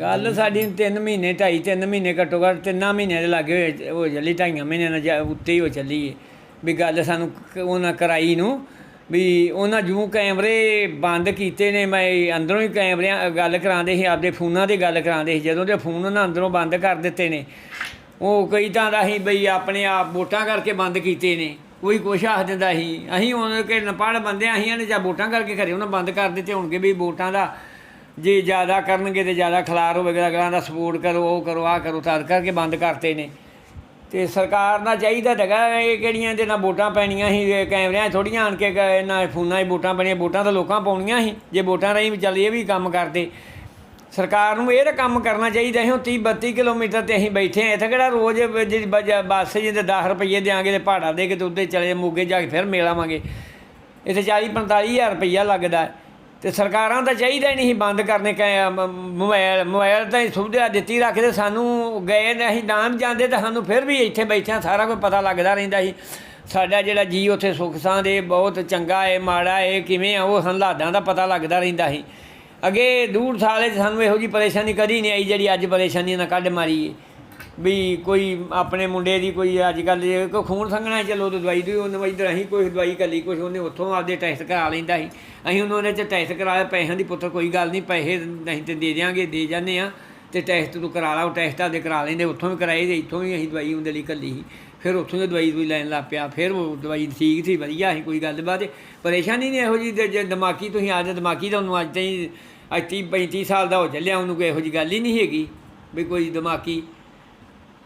ਗੱਲ ਸਾਡੀ 3 ਮਹੀਨੇ, ਢਾਈ 3 ਮਹੀਨੇ ਘੱਟੋ ਘੱਟ ਤਿੰਨਾਂ ਮਹੀਨਿਆਂ ਦੇ ਲਾਗੇ ਹੋਏ ਹੋ ਚੱਲੀ, ਢਾਈਆਂ ਮਹੀਨਿਆਂ ਨਾਲ ਜਾ- ਉੱਤੇ ਹੀ ਹੋ ਚੱਲੀ ਏ। ਵੀ ਗੱਲ ਸਾਨੂੰ ਕ- ਉਹਨਾਂ ਕਰਾਈ ਨੂੰ, ਵੀ ਉਹਨਾਂ ਜੂ ਕੈਮਰੇ ਬੰਦ ਕੀਤੇ ਨੇ, ਮੈਂ ਅੰਦਰੋਂ ਹੀ ਕੈਮਰਿਆਂ ਗੱਲ ਕਰਾਉਂਦੇ ਸੀ, ਆਪਦੇ ਫੋਨਾਂ ਤੇ ਗੱਲ ਕਰਾਉਂਦੇ ਸੀ, ਜਦੋਂ ਦੇ ਫੋਨ ਉਹਨਾਂ ਅੰਦਰੋਂ ਬੰਦ ਕਰ ਦਿੱਤੇ ਨੇ। ਉਹ ਕਈ ਤਾਂ ਦਾ ਸੀ ਬਈ ਆਪਣੇ ਆਪ ਵੋਟਾਂ ਕਰਕੇ ਬੰਦ ਕੀਤੇ ਨੇ ਕੋਈ ਕੁਛ ਆਖ ਦਿੰਦਾ ਸੀ। ਅਸੀਂ ਉਹਨਾਂ ਕੇ ਨਪੜ ਬੰਦੇ ਅਸੀਂ ਨੇ, ਜਾਂ ਵੋਟਾਂ ਕਰਕੇ ਘਰੇ ਉਹਨਾਂ ਬੰਦ ਕਰ ਦਿੱਤੇ ਹੋਣਗੇ, ਵੀ ਵੋਟਾਂ ਦਾ ਜੇ ਜ਼ਿਆਦਾ ਕਰਨਗੇ ਤੇ ਜ਼ਿਆਦਾ ਖਲਾਰ ਹੋਵੇਗਾ, ਅਗਲਾਂ ਦਾ ਸਪੋਰਟ ਕਰੋ, ਉਹ ਕਰੋ ਆ ਕਰੋ, ਤਦ ਕਰਕੇ ਬੰਦ ਕਰਤੇ ਨੇ। ਤੇ ਸਰਕਾਰ ਦਾ ਚਾਹੀਦਾ ਹੈਗਾ ਇਹ ਕਿਹੜੀਆਂ ਇਹਦੇ ਨਾਲ ਵੋਟਾਂ ਪੈਣੀਆਂ ਸੀ ਕੈਮਰਿਆਂ ਥੋੜੀਆਂ ਆਣ ਕੇ ਇਹਨਾਂ ਫੋਨਾਂ 'ਚ ਵੋਟਾਂ ਪੈਣੀਆਂ, ਵੋਟਾਂ ਤਾਂ ਲੋਕਾਂ ਪਾਉਣੀਆਂ ਸੀ। ਜੇ ਵੋਟਾਂ ਰਹੀ ਵੀ ਚੱਲ ਇਹ ਵੀ ਕੰਮ ਕਰਦੇ। ਸਰਕਾਰ ਨੂੰ ਇਹ ਤਾਂ ਕੰਮ ਕਰਨਾ ਚਾਹੀਦਾ ਸੀ, ਹੁਣ 30 32 ਕਿਲੋਮੀਟਰ ਤੇ ਅਸੀਂ ਬੈਠੇ ਆ ਇੱਥੇ ਕਿਹੜਾ ਰੋਜ਼ ਬ- ਬੱਸ ਜਿਹਦੇ 10 ਰੁਪਏ ਦੇਾਂਗੇ ਤੇ ਭਾੜਾ ਦੇ ਕੇ ਤੇ ਉੱਤੇ ਚਲੇ ਮੋਗੇ ਜਾ ਕੇ ਫਿਰ ਮੇਲ ਆਵਾਂਗੇ। ਇੱਥੇ 40 45000 ਰੁਪਈਆ ਲੱਗਦਾ। ਹੈ। ਤੇ ਸਰਕਾਰਾਂ ਤਾਂ ਚਾਹੀਦਾ ਹੀ ਨਹੀਂ ਬੰਦ ਕਰਨੇ, ਕੈ ਮ- ਮੋਬਾਈਲ ਮੋਬਾਈਲ ਤਾਂ ਹੀ ਸੁਵਿਧਾ ਦਿੱਤੀ ਰੱਖਦੇ ਸਾਨੂੰ ਗਏ ਨੇ, ਅਸੀਂ ਨਾਮ ਜਾਂਦੇ ਤਾਂ ਸਾਨੂੰ ਫਿਰ ਵੀ ਇੱਥੇ ਬੈਠਿਆਂ ਸਾਰਾ ਕੁਝ ਪਤਾ ਲੱਗਦਾ ਰਹਿੰਦਾ ਸੀ। ਸਾਡਾ ਜਿਹੜਾ ਜੀ ਉੱਥੇ ਸੁੱਖ ਸਾਂ ਦੇ ਬਹੁਤ ਚੰਗਾ ਹੈ ਮਾੜਾ ਹੈ ਕਿਵੇਂ ਆ, ਉਹ ਹਾਲਾਤਾਂ ਦਾ ਪਤਾ ਲੱਗਦਾ ਰਹਿੰਦਾ ਸੀ। ਅੱਗੇ ਦੂਰ ਸਾਲੇ 'ਚ ਸਾਨੂੰ ਇਹੋ ਜੀ ਪਰੇਸ਼ਾਨੀ ਕਦੀ ਨਹੀਂ ਆਈ ਜਿਹੜੀ ਅੱਜ ਪਰੇਸ਼ਾਨੀ ਨਾਲ ਕੱਢ ਮਾਰੀ ਹੈ ਵੀ ਕੋਈ ਆਪਣੇ ਮੁੰਡੇ ਦੀ ਕੋਈ ਅੱਜ ਕੱਲ੍ਹ ਜੇ ਕੋਈ ਖੂਨ ਸੰਘਣਾ ਚਲੋ ਤੇ ਦਵਾਈ ਦੀ ਉਹਨੇ ਇਧਰ ਅਸੀਂ ਕੋਈ ਦਵਾਈ ਕੱਲੀ ਕੁਛ ਉਹਨੇ ਉੱਥੋਂ ਆਪਦੇ ਟੈਸਟ ਕਰਾ ਲੈਂਦਾ ਸੀ। ਅਸੀਂ ਉਹਨਾਂ ਚ ਟੈਸਟ ਕਰਾਇਆ, ਪੈਸਿਆਂ ਦੀ ਪੁੱਤਰ ਕੋਈ ਗੱਲ ਨਹੀਂ, ਪੈਸੇ ਨਹੀਂ ਤੇ ਦੇ ਦਿਆਂਗੇ, ਦੇ ਜਾਂਦੇ ਆ ਤੇ ਟੈਸਟ ਤੂੰ ਕਰਾ ਲਾ, ਉਹ ਟੈਸਟ ਆਪਦੇ ਕਰਾ ਲੈਂਦੇ, ਉੱਥੋਂ ਵੀ ਕਰਾਏ ਤੇ ਇੱਥੋਂ ਵੀ ਅਸੀਂ ਦਵਾਈ ਉਹਦੇ ਲਈ ਕੱਲੀ ਸੀ। ਫਿਰ ਉੱਥੋਂ ਦੀ ਦਵਾਈ ਦਵਾਈ ਲੈਣ ਲੱਗ ਪਿਆ, ਫਿਰ ਉਹ ਦਵਾਈ ਠੀਕ ਸੀ, ਵਧੀਆ ਸੀ, ਕੋਈ ਗੱਲਬਾਤ ਪਰੇਸ਼ਾਨੀ ਨਹੀਂ ਇਹੋ ਜੀ ਜੇ ਦਿਮਾਗੀ ਤੁਸੀਂ ਆ ਜਾ ਦਿਮਾਗੀ ਤਾਂ ਉਹਨੂੰ ਅੱਜ ਤਾਈਂ, ਅੱਜ ਤੀਹ 35 ਸਾਲ ਦਾ ਹੋ ਚੱਲਿਆ, ਉਹਨੂੰ ਕੋਈ ਇਹੋ ਜੀ ਗੱਲ ਹੀ ਨਹੀਂ ਹੈਗੀ ਵੀ ਕੋਈ ਦਿਮਾਗੀ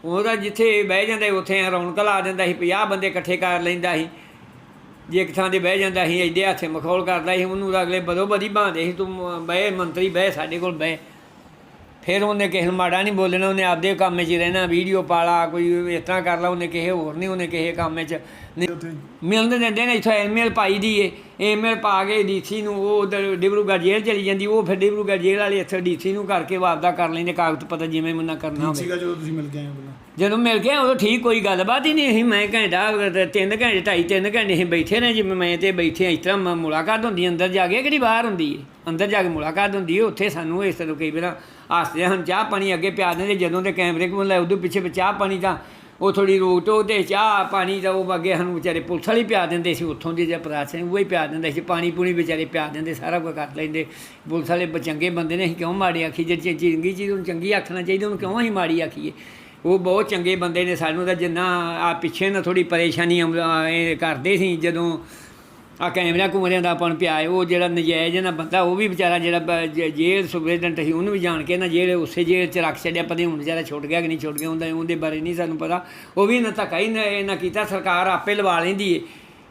ਉਹਦਾ ਜਿੱਥੇ ਬਹਿ ਜਾਂਦਾ ਸੀ, ਉੱਥੇ ਰੌਣਕ ਲਾ ਦਿੰਦਾ ਸੀ 50 ਬੰਦੇ ਇਕੱਠੇ ਕਰ ਲੈਂਦਾ ਸੀ। ਜੇ ਇੱਕ ਥਾਂ ਤੇ ਬਹਿ ਜਾਂਦਾ ਸੀ ਐਡੇ ਹੱਥੇ ਮਖੌਲ ਕਰਦਾ ਸੀ ਉਹਨੂੰ ਤਾਂ ਅਗਲੇ ਬਦੋ ਬਦੀ ਬਾਂਦੇ ਸੀ ਤੂੰ ਬਹਿ ਮੰਤਰੀ ਬਹਿ ਸਾਡੇ ਕੋਲ ਬਹਿ। ਫਿਰ ਉਹਨੇ ਕਿਸੇ ਨੂੰ ਮਾੜਾ ਨਹੀਂ ਬੋਲਣਾ ਉਹਨੇ ਆਪਦੇ ਕੰਮ 'ਚ ਰਹਿਣਾ ਵੀਡੀਓ ਪਾਲਾ ਕੋਈ ਇਸ ਤਰ੍ਹਾਂ ਕਰ ਲਾ ਉਹਨੇ ਕਿਸੇ ਹੋਰ ਨਹੀਂ ਉਹਨੇ ਕਿਸੇ ਕੰਮ 'ਚ। ਮਿਲਣ ਦਿੰਦੇ ਨੇ ਇੱਥੋਂ ਈਮੇਲ ਪਾਈ ਦੀ ਏ ਈਮੇਲ ਪਾ ਕੇ ਡੀਸੀ ਨੂੰ ਉਹ ਉਧਰ ਡਿਬਰੂਗੜ੍ਹ ਜੇਲ੍ਹ ਚਲੀ ਜਾਂਦੀ ਉਹ ਫਿਰ ਡਿਬਰੂਗੜ੍ਹ ਜੇਲ੍ਹ ਵਾਲੇ ਇੱਥੇ ਡੀਸੀ ਨੂੰ ਕਰਕੇ ਵਾਪਦਾ ਕਰ ਲੈਂਦੇ ਕਾਗਜ਼ ਪਤਾ ਜਿਵੇਂ ਮੁੰਨਾ ਕਰਨਾ ਹੋਵੇ। ਸੀਗਾ ਜਦੋਂ ਤੁਸੀਂ ਮਿਲ ਆਏ ਹੋ ਜਦੋਂ ਮਿਲ ਗਿਆ ਉਦੋਂ ਠੀਕ ਕੋਈ ਗੱਲਬਾਤ ਹੀ ਨਹੀਂ ਸੀ। ਮੈਂ ਘੰਟਾ ਤਿੰਨ ਘੰਟੇ ਢਾਈ ਤਿੰਨ ਘੰਟੇ ਅਸੀਂ ਬੈਠੇ ਨੇ ਜਿਵੇਂ ਮੈਂ ਤੇ ਬੈਠੇ ਇਸ ਤਰ੍ਹਾਂ ਮੁਲਾਕਾਤ ਹੁੰਦੀ ਅੰਦਰ ਜਾ ਕੇ ਕਿਹੜੀ ਬਾਹਰ ਹੁੰਦੀ ਹੈ ਅੰਦਰ ਜਾ ਕੇ ਮੁਲਾਕਾਤ ਹੁੰਦੀ ਹੈ ਉੱਥੇ ਸਾਨੂੰ ਇਸ ਤਰ੍ਹਾਂ ਕਈ ਵਾਰ ਆਸਤੇ ਹਨ ਚਾਹ ਪਾਣੀ ਅੱਗੇ ਪਿਆ ਦਿੰਦੇ ਜਦੋਂ ਦੇ ਕੈਮਰੇ ਕੋਲ ਲੈ ਉਦੋਂ ਪਿੱਛੇ ਚਾਹ ਪਾਣੀ ਤਾਂ ਉਹ ਥੋੜੀ ਰੋਕ ਟੋਕ ਤੇ ਚਾਹ ਪਾਣੀ ਤਾਂ ਉਹ ਅੱਗੇ ਸਾਨੂੰ ਵਿਚਾਰੇ ਪੁਲਿਸ ਵਾਲੇ ਪਿਆ ਦਿੰਦੇ ਸੀ, ਉੱਥੋਂ ਦੇ ਜੇ ਪ੍ਰਾਸ਼ਨ ਉਹ ਹੀ ਪਿਆ ਦਿੰਦੇ ਸੀ, ਪਾਣੀ ਪੂਣੀ ਵਿਚਾਰੇ ਪਿਆ ਦਿੰਦੇ, ਸਾਰਾ ਕੁਝ ਕਰ ਲੈਂਦੇ। ਪੁਲਿਸ ਵਾਲੇ ਚੰਗੇ ਬੰਦੇ ਨੇ, ਅਸੀਂ ਕਿਉਂ ਮਾੜੀ ਆਖੀ? ਜੇ ਚੰ- ਚੰਗੀ ਚੀਜ਼ ਨੂੰ ਚੰਗੀ ਆਖਣਾ ਚਾਹੀਦਾ, ਉਹਨੂੰ ਕਿਉਂ ਅਸੀਂ ਮਾੜੀ ਆਖੀਏ? ਉਹ ਬਹੁਤ ਚੰਗੇ ਬੰਦੇ ਨੇ ਸਾਨੂੰ ਤਾਂ ਜਿੰਨਾ ਆ ਪਿੱਛੇ ਨਾ ਥੋੜੀ ਪਰੇਸ਼ਾਨੀ ਕਰਦੇ ਸੀ, ਜਦੋਂ ਆ ਕੈਮਰਿਆਂ ਕੁਮਰਿਆਂ ਦਾ ਆਪਾਂ ਨੂੰ ਪਿਆ ਹੈ, ਉਹ ਜਿਹੜਾ ਨਜਾਇਜ਼ ਨਾ ਬੰਦਾ ਉਹ ਵੀ ਵਿਚਾਰਾ ਜਿਹੜਾ ਜੇਲ੍ਹ ਸੁਪਰਡੈਂਟ ਸੀ ਉਹਨੂੰ ਵੀ ਜਾਣ ਕੇ ਨਾ ਜੇਲ੍ਹ ਉਸੇ ਜੇਲ੍ਹ 'ਚ ਰੱਖ ਛੱਡਿਆ ਪਤਾ ਹੁਣ ਵਿਚਾਰਾ ਛੁੱਟ ਗਿਆ ਕਿ ਨਹੀਂ ਛੁੱਟ ਗਿਆ ਹੁੰਦਾ ਉਹਦੇ ਬਾਰੇ ਨਹੀਂ ਸਾਨੂੰ ਪਤਾ। ਉਹ ਵੀ ਨਾ ਧੱਕਾ ਹੀ ਨਾ ਇਹ ਕੀਤਾ ਸਰਕਾਰ ਆਪੇ ਲਵਾ ਲੈਂਦੀ ਏ।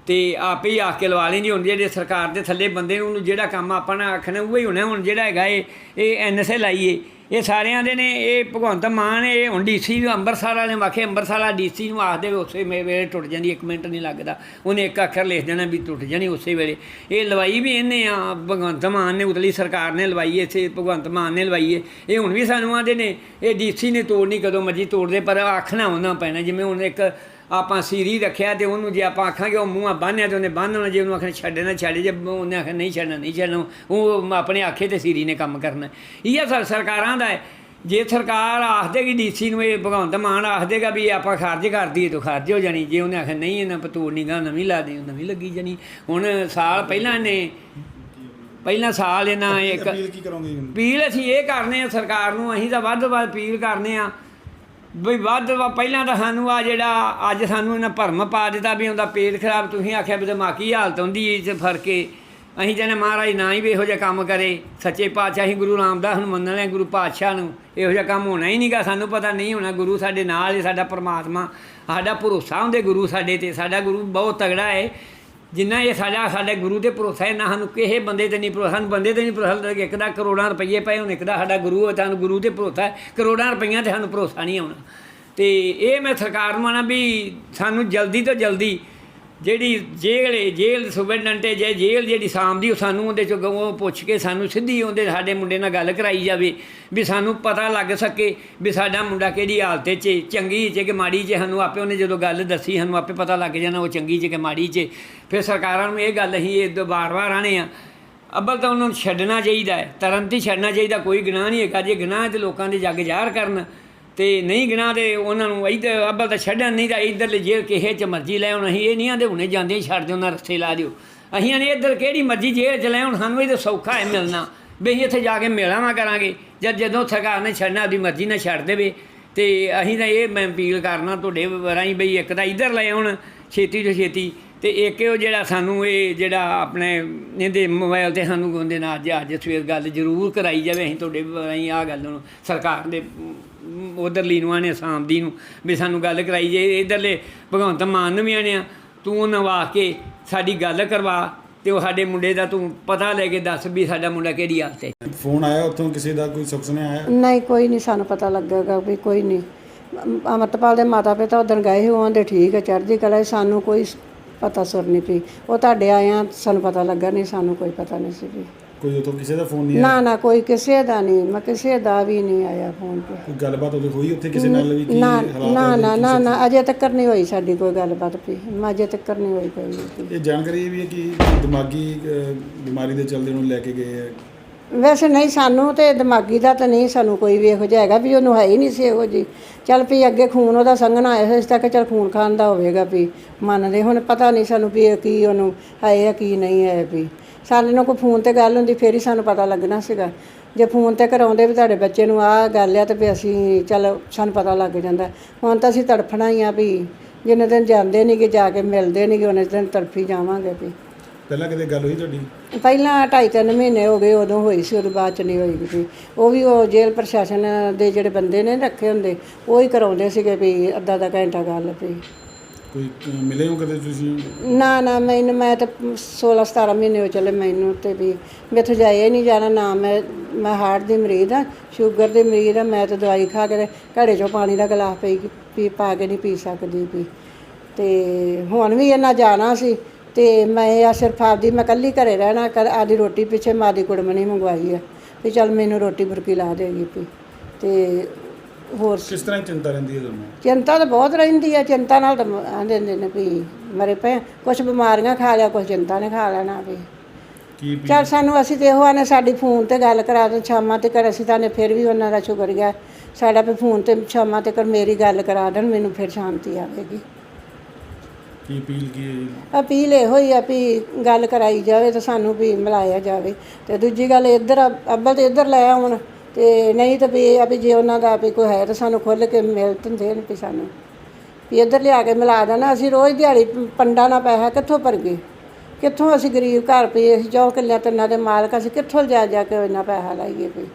ਤੇ ਆਪੇ ਹੀ ਆਖ ਕੇ ਲਵਾ ਲੈਂਦੀ ਹੁਣ ਜਿਹੜੇ ਸਰਕਾਰ ਦੇ ਥੱਲੇ ਬੰਦੇ ਨੂੰ ਉਹਨੂੰ ਜਿਹੜਾ ਕੰਮ ਆਪਾਂ ਨੇ ਆਖਣਾ ਉਹ ਹੀ ਹੋਣਾ ਹੁਣ ਜਿਹੜਾ ਹੈਗਾ ਇਹ ਇਹ ਐਨਐਸਏ ਲਾਈਏ ਇਹ ਸਾਰਿਆਂ ਦੇ ਨੇ, ਇਹ ਭਗਵੰਤ ਮਾਨ ਇਹ ਹੁਣ ਡੀਸੀ ਵੀ ਅੰਮ੍ਰਿਤਸਰ ਵਾਲੇ ਨੂੰ ਅੰਮ੍ਰਿਤਸਰ ਵਾਲਾ ਡੀਸੀ ਨੂੰ ਆਖਦੇ ਵੀ ਉਸੇ ਵੇਲੇ ਟੁੱਟ ਜਾਂਦੀ, ਇੱਕ ਮਿੰਟ ਨਹੀਂ ਲੱਗਦਾ। ਉਹਨੇ ਇੱਕ ਅੱਖਰ ਲਿਖ ਦੇਣਾ ਵੀ ਟੁੱਟ ਜਾਣੀ ਉਸੇ ਵੇਲੇ। ਇਹ ਲਵਾਈ ਵੀ ਇਹਨੇ ਆ, ਭਗਵੰਤ ਮਾਨ ਨੇ, ਉਤਲੀ ਸਰਕਾਰ ਨੇ ਲਵਾਈ ਹੈ, ਇੱਥੇ ਭਗਵੰਤ ਮਾਨ ਨੇ ਲਵਾਈ ਇਹ ਹੁਣ ਵੀ ਸਾਨੂੰ ਆਂਦੇ ਨੇ, ਇਹ ਡੀਸੀ ਨੇ ਤੋੜਨੀ ਕਦੋਂ ਮਰਜ਼ੀ ਤੋੜਦੇ ਪਰ ਆਖਣਾ ਉਹਨਾਂ ਪੈਣਾ, ਜਿਵੇਂ ਹੁਣ ਇੱਕ ਆਪਾਂ ਸੀਰੀ ਰੱਖਿਆ ਤੇ ਉਹਨੂੰ ਜੇ ਆਪਾਂ ਆਖਾਂਗੇ ਉਹ ਮੂੰਹਾਂ ਬੰਨਿਆ ਤੇ ਉਹਨੇ ਬੰਨ੍ਹਣਾ ਜੇ ਉਹਨੂੰ ਆਖਣਾ ਛੱਡੇ ਨਾ ਛੱਡੇ ਜੇ ਉਹਨੇ ਆਖਣਾ ਨਹੀਂ ਛੱਡਣਾ ਨਹੀਂ ਛੱਡਣਾ ਉਹ ਆਪਣੇ ਆਖੇ ਤੇ ਸੀਰੀ ਨੇ ਕੰਮ ਕਰਨਾ। ਇਹ ਸਰ ਸਰਕਾਰਾਂ ਦਾ ਹੈ। ਜੇ ਸਰਕਾਰ ਆਖ ਦੇਗੀ ਡੀਸੀ ਨੂੰ ਇਹ ਭਗਵੰਤ ਮਾਨ ਆਖ ਦੇਗਾ ਵੀ ਆਪਾਂ ਖਾਰਜ ਕਰ ਦਈਏ ਤਾਂ ਖਾਰਜ ਹੋ ਜਾਣੀ। ਜੇ ਉਹਨੇ ਆਖਿਆ ਨਹੀਂ ਇਹਨਾਂ ਪਤੂੜ ਨਹੀਂ ਗਾ ਨਵੀਂ ਲਾ ਦੇ ਨਵੀਂ ਲੱਗੀ ਜਾਣੀ। ਹੁਣ ਸਾਲ ਪਹਿਲਾਂ ਨੇ ਪਹਿਲਾਂ ਸਾਲ ਇਹਨਾਂ ਇੱਕ ਅਪੀਲ ਕੀ ਕਰੋਗੇ? ਹੁਣ? ਅਪੀਲ ਅਸੀਂ ਇਹ ਕਰਨੇ ਆ ਸਰਕਾਰ ਨੂੰ ਅਸੀਂ ਤਾਂ ਵੱਧ ਤੋਂ ਵੱਧ ਅਪੀਲ ਕਰਨੇ ਆ ਵੀ ਵੱਧ ਤੋਂ ਵੱਧ ਪਹਿਲਾਂ ਤਾਂ ਸਾਨੂੰ ਆ ਜਿਹੜਾ ਅੱਜ ਸਾਨੂੰ ਇਹਨਾਂ ਭਰਮ ਪਾ ਦਿੱਤਾ ਵੀ ਉਹਦਾ ਪੇਟ ਖਰਾਬ, ਤੁਸੀਂ ਆਖਿਆ ਵੀ ਦਿਮਾਗੀ ਹਾਲਤ ਹੁੰਦੀ ਏ ਚ ਫ਼ਰਕ ਏ। ਅਸੀਂ ਕਹਿੰਦੇ ਮਹਾਰਾਜ ਨਾ ਹੀ ਵੀ ਇਹੋ ਜਿਹਾ ਕੰਮ ਕਰੇ। ਸੱਚੇ ਪਾਤਸ਼ਾਹ ਅਸੀਂ ਗੁਰੂ ਰਾਮਦਾਸ ਨੂੰ ਮੰਨਣ ਲਿਆ ਗੁਰੂ ਪਾਤਸ਼ਾਹ ਨੂੰ ਇਹੋ ਜਿਹਾ ਕੰਮ ਹੋਣਾ ਹੀ ਨਹੀਂਗਾ। ਸਾਨੂੰ ਪਤਾ ਨਹੀਂ ਹੋਣਾ, ਗੁਰੂ ਸਾਡੇ ਨਾਲ ਏ, ਸਾਡਾ ਪਰਮਾਤਮਾ, ਸਾਡਾ ਭਰੋਸਾ ਹੁੰਦੇ ਗੁਰੂ ਸਾਡੇ ਤੇ, ਸਾਡਾ ਗੁਰੂ ਬਹੁਤ ਤਗੜਾ ਹੈ ਜਿੰਨਾ ਇਹ ਸਾਡਾ ਸਾਡੇ ਗੁਰੂ ਤੇ ਭਰੋਸਾ ਹੈ, ਨਾ ਸਾਨੂੰ ਕਿਸੇ ਬੰਦੇ ਤੇ ਨਹੀਂ ਭਰੋਸਾ, ਸਾਨੂੰ ਬੰਦੇ ਤੇ ਨਹੀਂ ਭਰੋਸਾ ਇੱਕ ਦਾ ਕਰੋੜਾਂ ਰੁਪਏ ਪਏ ਹੁਣ, ਇੱਕ ਦਾ ਸਾਡਾ ਗੁਰੂ ਹੈ ਤੁਹਾਨੂੰ ਗੁਰੂ ਤੇ ਭਰੋਸਾ ਹੈ, ਕਰੋੜਾਂ ਰੁਪਈਆਂ ਤੇ ਸਾਨੂੰ ਭਰੋਸਾ ਨਹੀਂ ਆਉਣਾ। ਤੇ ਇਹ ਮੈਂ ਸਰਕਾਰ ਨੂੰ ਆਣਾ ਵੀ ਸਾਨੂੰ ਜਲਦੀ ਤੋਂ ਜਲਦੀ ਜਿਹੜੀ ਜੇਲ੍ਹ ਏ, ਜੇਲ੍ਹ ਸੁਪਰਡੈਂਟ ਜੇ ਜੇਲ੍ਹ ਜਿਹੜੀ ਸਾਂਭਦੀ ਉਹ ਸਾਨੂੰ ਉਹਦੇ ਚੋਂ ਉਹ ਪੁੱਛ ਕੇ ਸਾਨੂੰ ਸਿੱਧੀ ਉਹਦੇ ਸਾਡੇ ਮੁੰਡੇ ਨਾਲ ਗੱਲ ਕਰਾਈ ਜਾਵੇ ਵੀ ਸਾਨੂੰ ਪਤਾ ਲੱਗ ਸਕੇ ਵੀ ਸਾਡਾ ਮੁੰਡਾ ਕਿਹੜੀ ਹਾਲਤ 'ਚ ਚੰਗੀ 'ਚ ਕਿ ਮਾੜੀ 'ਚ ਸਾਨੂੰ ਆਪੇ ਉਹਨੇ ਜਦੋਂ ਗੱਲ ਦੱਸੀ, ਸਾਨੂੰ ਆਪੇ ਪਤਾ ਲੱਗ ਜਾਣਾ ਉਹ ਚੰਗੀ 'ਚ ਕਿ ਮਾੜੀ 'ਚ ਫਿਰ ਸਰਕਾਰਾਂ ਨੂੰ ਇਹ ਗੱਲ ਅਸੀਂ ਇਹ ਵਾਰ-ਵਾਰ ਆਣੇ ਆ। ਅੱਬਲ ਤਾਂ ਉਹਨਾਂ ਨੂੰ ਛੱਡਣਾ ਚਾਹੀਦਾ ਹੈ ਤਰਨ ਤੇ ਛੱਡਣਾ ਚਾਹੀਦਾ, ਕੋਈ ਗੁਨਾਹ ਨਹੀਂ ਹੈਗਾ। ਜੇ ਗੁਨਾਹ ਹੈ ਤੇ ਲੋਕਾਂ ਦੇ ਜੱਗ ਜ਼ਾਹਰ ਕਰਨ ਤੇ ਨਹੀਂ ਗਿਣਾ ਤੇ ਉਹਨਾਂ ਨੂੰ ਇੱਧਰ ਅੱਬਲ ਤਾਂ ਛੱਡਣ ਨਹੀਂ ਤਾਂ ਇੱਧਰ ਜੇ ਕਿਸੇ ਚ ਮਰਜ਼ੀ ਲੈ ਹੁਣ ਅਸੀਂ ਇਹ ਨਹੀਂ ਆਂਦੇ ਹੁਣੇ ਜਾਂਦੇ ਛੱਡ ਦਿਓ ਨਾ ਰਸਤੇ ਲਾ ਦਿਓ। ਅਸੀਂ ਨੇ ਇੱਧਰ ਕਿਹੜੀ ਮਰਜ਼ੀ ਜੇਲ੍ਹ ਚ ਲੈ ਹੁਣ ਸਾਨੂੰ ਇਹ ਤਾਂ ਸੌਖਾ ਹੈ ਮਿਲਣਾ। ਵੀ ਅਸੀਂ ਇੱਥੇ ਜਾ ਕੇ ਮਿਲਾਵਾਂ ਕਰਾਂਗੇ। ਜਦ ਜਦੋਂ ਸਰਕਾਰ ਨੇ ਛੱਡਣਾ ਆਪਦੀ ਮਰਜ਼ੀ ਨਾਲ ਛੱਡ ਦੇਵੇ। ਤੇ ਅਸੀਂ ਤਾਂ ਇਹ ਮੈਂ ਅਪੀਲ ਕਰਨਾ ਤੁਹਾਡੇ ਰਾਹੀਂ ਬਈ ਇੱਕ ਤਾਂ ਇੱਧਰ ਲੈ ਆਉਣ, ਛੇਤੀ ਤੋਂ ਛੇਤੀ ਤੇ ਇੱਕ ਉਹ ਜਿਹੜਾ ਸਾਨੂੰ ਇਹ ਜਿਹੜਾ ਆਪਣੇ ਇਹਦੇ ਮੋਬਾਈਲ ਤੇ ਸਾਨੂੰ ਗਾਉਂਦੇ ਨਾ ਅੱਜ ਅੱਜ ਸਵੇਰ ਗੱਲ ਜ਼ਰੂਰ ਕਰਾਈ ਜਾਵੇ ਅਸੀਂ ਤੁਹਾਡੇ ਰਾਹੀਂ ਆ ਗੱਲ ਨੂੰ ਸਰਕਾਰ ਦੇ ਉਧਰਲੀ ਨੂੰ ਆਨੇ ਆਸਾਮ ਦੀ ਨੂੰ ਵੀ ਸਾਨੂੰ ਗੱਲ ਕਰਾਈ ਜੇ ਇਧਰਲੇ ਭਗਵੰਤ ਮਾਨ ਨੂੰ ਵੀ ਆਣਿਆ ਤੂੰ ਉਹਨਾਂ ਵਾ ਕੇ ਸਾਡੀ ਗੱਲ ਕਰਵਾ ਤੇ ਉਹ ਸਾਡੇ ਮੁੰਡੇ ਦਾ ਤੂੰ ਪਤਾ ਲੈ ਕੇ ਦੱਸ ਵੀ ਸਾਡਾ ਮੁੰਡਾ ਕਿਹੜੀ ਹਾਲਤ ਹੈ। ਫੋਨ ਆਇਆ ਉੱਥੋਂ ਕਿਸੇ ਦਾ ਕੋਈ ਸ਼ਖਸ ਨੇ ਆਇਆ? ਨਹੀਂ ਕੋਈ ਨਹੀਂ ਸਾਨੂੰ ਪਤਾ ਲੱਗੇਗਾ ਵੀ ਕੋਈ ਨਹੀਂ। ਅਮ- ਅਮਰਤਪਾਲ ਦੇ ਮਾਤਾ ਪਿਤਾ ਉਦੋਂ ਗਏ ਉਹ ਆਂਦੇ ਠੀਕ ਹੈ ਚੜ੍ਹਦੀ ਕਲਾ ਸਾਨੂੰ ਕੋਈ ਪਤਾ ਸੁਰ ਨਹੀਂ ਪਈ ਉਹ ਤੁਹਾਡੇ ਆਇਆਂ ਸਾਨੂੰ ਪਤਾ ਲੱਗਾ ਨਹੀਂ ਸਾਨੂੰ ਕੋਈ ਪਤਾ ਨਹੀਂ ਸੀ ਵੀ। ਕੋਈ ਉੱਥੋਂ ਕਿਸੇ ਦਾ ਫੋਨ ਨਹੀਂ ਆਇਆ? ਨਾ ਨਾ ਕੋਈ ਕਿਸੇ ਦਾ ਨਹੀਂ ਮੈਂ ਕਿਸੇ ਦਾ ਵੀ ਨਹੀਂ ਆਇਆ ਫੋਨ ਤੇ। ਕੋਈ ਗੱਲਬਾਤ ਉਹਦੇ ਹੋਈ ਉੱਥੇ ਕਿਸੇ ਨਾਲ ਵੀ? ਕੀ ਨਾ ਨਾ ਨਾ ਨਾ ਨਾ ਅਜੇ ਤੱਕ ਨਹੀਂ ਹੋਈ ਸਾਡੀ ਕੋਈ ਗੱਲਬਾਤ ਵੀ। ਮੈਂ ਅਜੇ ਤੱਕ ਨਹੀਂ ਹੋਈ ਕੋਈ। ਇਹ ਜਾਣਕਾਰੀ ਇਹ ਵੀ ਹੈ ਕਿ ਦਿਮਾਗੀ ਅਹ, ਬਿਮਾਰੀ ਦੇ ਚੱਲਦੇ ਉਹਨੂੰ ਲੈ ਕੇ ਗਏ ਹੈ। ਵੈਸੇ ਨਹੀਂ, ਸਾਨੂੰ ਤੇ ਦਿਮਾਗੀ ਦਾ ਤਾਂ ਨਹੀਂ, ਸਾਨੂੰ ਕੋਈ ਵੀ ਇਹੋ ਜਿਹਾ ਹੈਗਾ ਵੀ ਉਹਨੂੰ ਹੈ ਹੀ ਨਹੀਂ ਸੀ ਇਹੋ ਜੀ ਚੱਲ ਵੀ ਅੱਗੇ ਖੂਨ ਉਹਦਾ ਸੰਘਣਾ ਆਇਆ ਸੀ ਇਸ ਤੱਕ ਚੱਲ ਖੂਨ ਖਾਨ ਦਾ ਹੋਵੇਗਾ ਵੀ, ਮੰਨਦੇ ਹੁਣ ਪਤਾ ਨਹੀਂ ਸਾਨੂੰ ਵੀ ਇਹ ਕੀ ਉਹਨੂੰ ਹੈ ਆ ਕੀ ਨਹੀਂ ਹੈ ਵੀ। ਸਾਡੇ ਨਾਲ ਕੋਈ ਫੋਨ ਤੇ ਗੱਲ ਹੁੰਦੀ, ਫੇਰ ਹੀ ਸਾਨੂੰ ਪਤਾ ਲੱਗਣਾ ਸੀਗਾ। ਜੇ ਫੋਨ ਤੇ ਕਰਾਉਂਦੇ ਵੀ ਤੁਹਾਡੇ ਬੱਚੇ ਨੂੰ ਆਹ ਗੱਲ ਆ ਤੇ ਵੀ ਅਸੀਂ ਚੱਲ ਸਾਨੂੰ ਪਤਾ ਲੱਗ ਜਾਂਦਾ। ਹੁਣ ਤਾਂ ਅਸੀਂ ਤੜਫਣਾ ਹੀ ਆ ਵੀ, ਜਿੰਨੇ ਦਿਨ ਜਾਂਦੇ ਨਹੀਂ ਕਿ ਜਾ ਕੇ ਮਿਲਦੇ ਨਹੀਂ ਕਿ ਉਹਨੇ ਦਿਨ ਤੜਫੀ ਜਾਵਾਂਗੇ ਵੀ। ਪਹਿਲਾਂ ਕਿਤੇ ਗੱਲ ਹੋਈ ਤੁਹਾਡੀ? ਪਹਿਲਾਂ ਢਾਈ ਤਿੰਨ ਮਹੀਨੇ ਹੋ ਗਏ ਉਦੋਂ ਹੋਈ ਸੀ ਉਦੋਂ ਬਾਅਦ ਚ ਨਹੀਂ ਹੋਈ ਕਿਤੇ ਉਹ ਵੀ ਉਹ ਜੇਲ੍ਹ ਪ੍ਰਸ਼ਾਸਨ ਦੇ ਜਿਹੜੇ ਬੰਦੇ ਨੇ ਰੱਖੇ ਹੁੰਦੇ ਉਹ ਹੀ ਕਰਾਉਂਦੇ ਸੀਗੇ ਵੀ ਅੱਧਾ ਅੱਧਾ ਘੰਟਾ ਗੱਲ ਵੀ। ਕੋਈ ਅਹ, ਮਿਲੇ ਹੋ ਕਦੇ ਤੁਸੀਂ? ਨਾ ਨਾ ਮੈਨੂੰ ਮੈਂ ਤਾਂ 16 17 ਮਹੀਨੇ ਹੋ ਚਲੇ ਮੈਨੂੰ ਤੇ ਵੀ। ਮੈਥੋਂ ਜਾਇਆ ਹੀ ਨਹੀਂ ਜਾਣਾ ਨਾ ਮੈਂ ਮੈਂ ਹਾਰਟ ਦੀ ਮਰੀਜ਼ ਆ ਸ਼ੂਗਰ ਦੀ ਮਰੀਜ਼ ਆ ਮੈਂ ਤਾਂ ਦਵਾਈ ਖਾ ਕੇ ਤੇ ਘੜੇ ਚੋਂ ਪਾਣੀ ਦਾ ਗਲਾਸ ਪੀ ਪੀ ਪਾ ਕੇ ਨਹੀਂ ਪੀ ਸਕਦੀ ਵੀ। ਤੇ ਹੁਣ ਵੀ ਇਹਨਾਂ ਜਾਣਾ ਸੀ ਤੇ ਮੈਂ ਆ ਸਿਰਫ ਆਪਦੀ ਮੈਂ ਇਕੱਲੀ ਘਰੇ ਰਹਿਣਾ ਕਰ ਆਦੀ ਰੋਟੀ ਪਿੱਛੇ ਮਾਦੀ ਕੁੜਮਣੀ ਮੰਗਵਾਈ ਆ ਵੀ ਚੱਲ ਮੈਨੂੰ ਰੋਟੀ ਬੁਰਕੀ ਲਾ ਦੇਗੀ ਵੀ ਤੇ ਹੋਰ ਕਿਸ ਤਰ੍ਹਾਂ ਦੀ ਚਿੰਤਾ ਰਹਿੰਦੀ ਹੈ ਤੁਹਾਨੂੰ? ਚਿੰਤਾ ਤਾਂ ਬਹੁਤ ਰਹਿੰਦੀ ਆ ਚਿੰਤਾ ਨਾਲ ਤਾਂ ਆਂਦੇ ਹੁੰਦੇ ਨੇ ਵੀ ਮਰੇ ਪਏ ਕੁਝ ਬਿਮਾਰੀਆਂ ਖਾ ਲਿਆ ਕੁਝ ਚਿੰਤਾ ਨੇ ਖਾ ਲੈਣਾ ਵੀ। ਕੀ ਵੀ ਚਲ ਸਾਨੂੰ ਅਸੀਂ ਤੇ ਇਹੋ ਆਨੇ ਸਾਡੀ ਫੋਨ ਤੇ ਗੱਲ ਕਰਾ ਦੇ ਸ਼ਾਮਾਂ ਤੇ ਕਰ ਅਸੀਂ ਤਾਂ ਨੇ ਫਿਰ ਵੀ ਉਹਨਾਂ ਦਾ ਸ਼ੁਕਰੀਆ ਸਾਡਾ ਵੀ ਫੋਨ ਤੇ ਸ਼ਾਮਾਂ ਤੇ ਕਰ ਮੇਰੀ ਗੱਲ ਕਰਾ ਦੇਣ ਮੈਨੂੰ ਫਿਰ ਸ਼ਾਂਤੀ ਆਵੇਗੀ। ਕੀ ਅਪੀਲ ਕੀ ਹੈ ਜੀ? ਅਪੀਲ ਇਹੋ ਹੀ ਆ ਵੀ ਗੱਲ ਕਰਾਈ ਜਾਵੇ ਤੇ ਸਾਨੂੰ ਵੀ ਮਿਲਾਇਆ ਜਾਵੇ। ਤੇ ਦੂਜੀ ਗੱਲ ਇੱਧਰ ਅੱਬਲ ਤੇ ਇੱਧਰ ਲੈ ਆਉਣ ਤੇ ਨਹੀਂ ਤਾਂ ਵੀ ਇਹ ਆ ਵੀ ਜੇ ਉਹਨਾਂ ਦਾ ਵੀ ਕੋਈ ਹੈ ਤਾਂ ਸਾਨੂੰ ਖੁੱਲ੍ਹ ਕੇ ਮਿਲ ਤਾਂ ਦੇਣ ਵੀ ਸਾਨੂੰ। ਵੀ ਇੱਧਰ ਲਿਆ ਕੇ ਮਿਲਾ ਦੇਣਾ, ਅਸੀਂ ਰੋਜ਼ ਦਿਹਾੜੀ ਪੰਡਾਂ ਨਾਲ ਪੈਸਾ ਕਿੱਥੋਂ ਭਰਗੇ ਕਿੱਥੋਂ ਅਸੀਂ ਗਰੀਬ ਘਰ ਪਏ, ਅਸੀਂ ਜੋ ਕਿੱਲਿਆਂ ਤਿੰਨਾਂ ਦੇ ਮਾਲਕ ਅਸੀਂ ਕਿੱਥੋਂ ਜਾ ਜਾ ਕੇ ਇੰਨਾ ਪੈਸਾ ਲਾਈਏ ਵੀ?